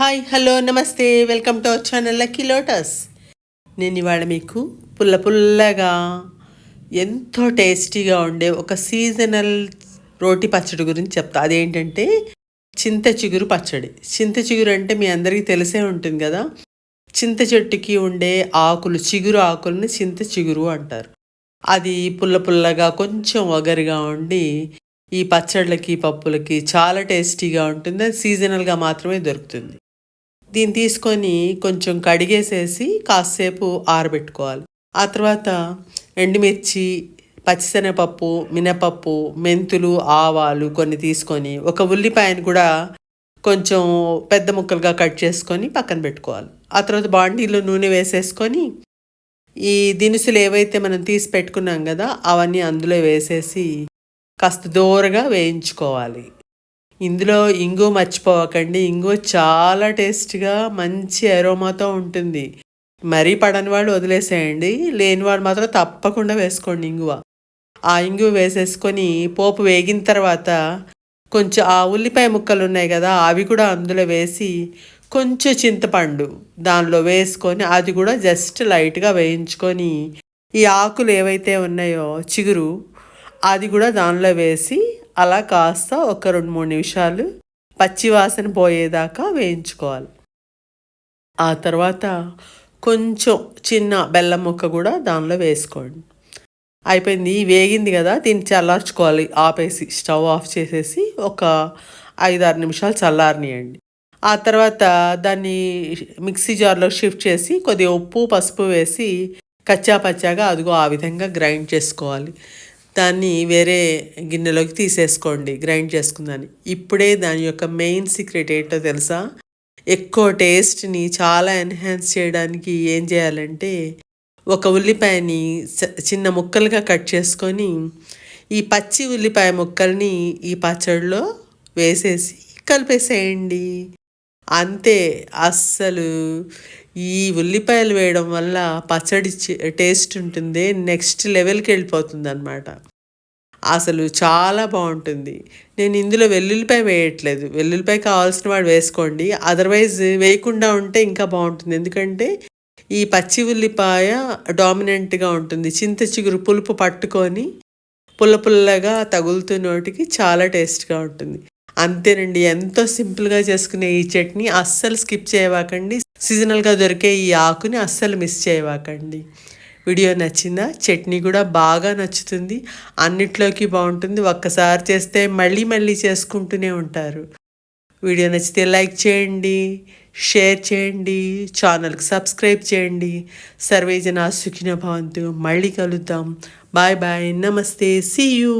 Hi hello నమస్తే. Welcome to our channel lucky lotus. నేను ఇవాళ మీకు పుల్ల పుల్లగా ఎంతో టేస్టీగా ఉండే ఒక సీజనల్ రోటి పచ్చడి గురించి చెప్తా. అదేంటంటే చింత చిగురు పచ్చడి. చింత చిగురు అంటే మీ అందరికీ తెలిసే ఉంటుంది కదా. చింత చెట్టుకి ఉండే ఆకులు చిగురు ఆకులని చింత చిగురు అంటారు. అది పుల్ల పుల్లగా కొంచెం ఒగరుగా ఉండి ఈ పచ్చళ్ళకి పప్పులకి చాలా టేస్టీగా ఉంటుంది. అది సీజనల్గా మాత్రమే దొరుకుతుంది. దీన్ని తీసుకొని కొంచెం కడిగేసేసి కాసేపు ఆరబెట్టుకోవాలి. ఆ తర్వాత ఎండుమిర్చి పచ్చిశనగపప్పు మినపప్పు మెంతులు ఆవాలు కొన్ని తీసుకొని ఒక ఉల్లిపాయను కూడా కొంచెం పెద్ద ముక్కలుగా కట్ చేసుకొని పక్కన పెట్టుకోవాలి. ఆ తర్వాత బాండీలో నూనె వేసేసుకొని ఈ దినుసులు ఏవైతే మనం తీసి పెట్టుకున్నాం కదా అవన్నీ అందులో వేసేసి కాస్త దూరగా వేయించుకోవాలి. ఇందులో ఇంగు మర్చిపోవకండి ఇంగు చాలా టేస్ట్గా మంచి అరోమాతో ఉంటుంది. మరీ పడని వాళ్ళు వదిలేసేయండి. లేని వాళ్ళు మాత్రం తప్పకుండా వేసుకోండి ఇంగువ. ఆ ఇంగు వేసేసుకొని పోపు వేగిన తర్వాత కొంచెం ఆ ఉల్లిపాయ ముక్కలు ఉన్నాయి కదా అవి కూడా అందులో వేసి కొంచెం చింతపండు దానిలో వేసుకొని అది కూడా జస్ట్ లైట్గా వేయించుకొని ఈ ఆకులు ఏవైతే ఉన్నాయో చిగురు అది కూడా దానిలో వేసి అలా కాస్త ఒక రెండు మూడు నిమిషాలు పచ్చివాసన పోయేదాకా వేయించుకోవాలి. ఆ తర్వాత కొంచెం చిన్న బెల్లం ముక్క కూడా దానిలో వేసుకోండి. అయిపోయింది. వేగింది కదా దీన్ని చల్లార్చుకోవాలి. ఆపేసి స్టవ్ ఆఫ్ చేసేసి ఒక ఐదు ఆరు నిమిషాలు చల్లారనియండి. ఆ తర్వాత దాన్ని మిక్సీ జార్లో షిఫ్ట్ చేసి కొద్దిగా ఉప్పు పసుపు వేసి కచ్చా పచ్చాగా అదిగో ఆ విధంగా గ్రైండ్ చేసుకోవాలి. దాన్ని వేరే గిన్నెలోకి తీసేసుకోండి గ్రైండ్ చేసుకుందని ఇప్పుడే దాని యొక్క మెయిన్ సీక్రెట్ ఏంటో తెలుసా? ఎక్కువ టేస్ట్ని చాలా ఎన్హాన్స్ చేయడానికి ఏం చేయాలంటే ఒక ఉల్లిపాయని చిన్న ముక్కలుగా కట్ చేసుకొని ఈ పచ్చి ఉల్లిపాయ ముక్కల్ని ఈ పచ్చడిలో వేసేసి కలిపేసేయండి. అంతే అస్సలు ఈ ఉల్లిపాయలు వేయడం వల్ల పచ్చడి టేస్ట్ ఉంటుంది నెక్స్ట్ లెవెల్కి వెళ్ళిపోతుంది అనమాట అసలు చాలా బాగుంటుంది. నేను ఇందులో వెల్లుల్లిపాయ వేయట్లేదు. వెల్లుల్లిపాయ కావాల్సిన వాడు వేసుకోండి. అదర్వైజ్ వేయకుండా ఉంటే ఇంకా బాగుంటుంది. ఎందుకంటే ఈ పచ్చి ఉల్లిపాయ డామినెంట్గా ఉంటుంది. చింత చిగురు పులుపు పట్టుకొని పుల్ల పుల్లగా తగులుతూ నోటికి చాలా టేస్ట్గా ఉంటుంది. అంతేనండి. ఎంతో సింపుల్గా చేసుకునే ఈ చట్నీ అస్సలు స్కిప్ చేయవాకండి. సీజనల్గా దొరికే ఈ ఆకుని అస్సలు మిస్ చేయవాకండి. వీడియో నచ్చిందా? చట్నీ కూడా బాగా నచ్చుతుంది. అన్నిట్లోకి బాగుంటుంది. ఒక్కసారి చేస్తే మళ్ళీ మళ్ళీ చేసుకుంటూనే ఉంటారు. వీడియో నచ్చితే లైక్ చేయండి షేర్ చేయండి ఛానల్కి సబ్స్క్రైబ్ చేయండి. సర్వేజన సుఖిన భవంతు. మళ్ళీ కలుద్దాం. Bye bye. నమస్తే. See you.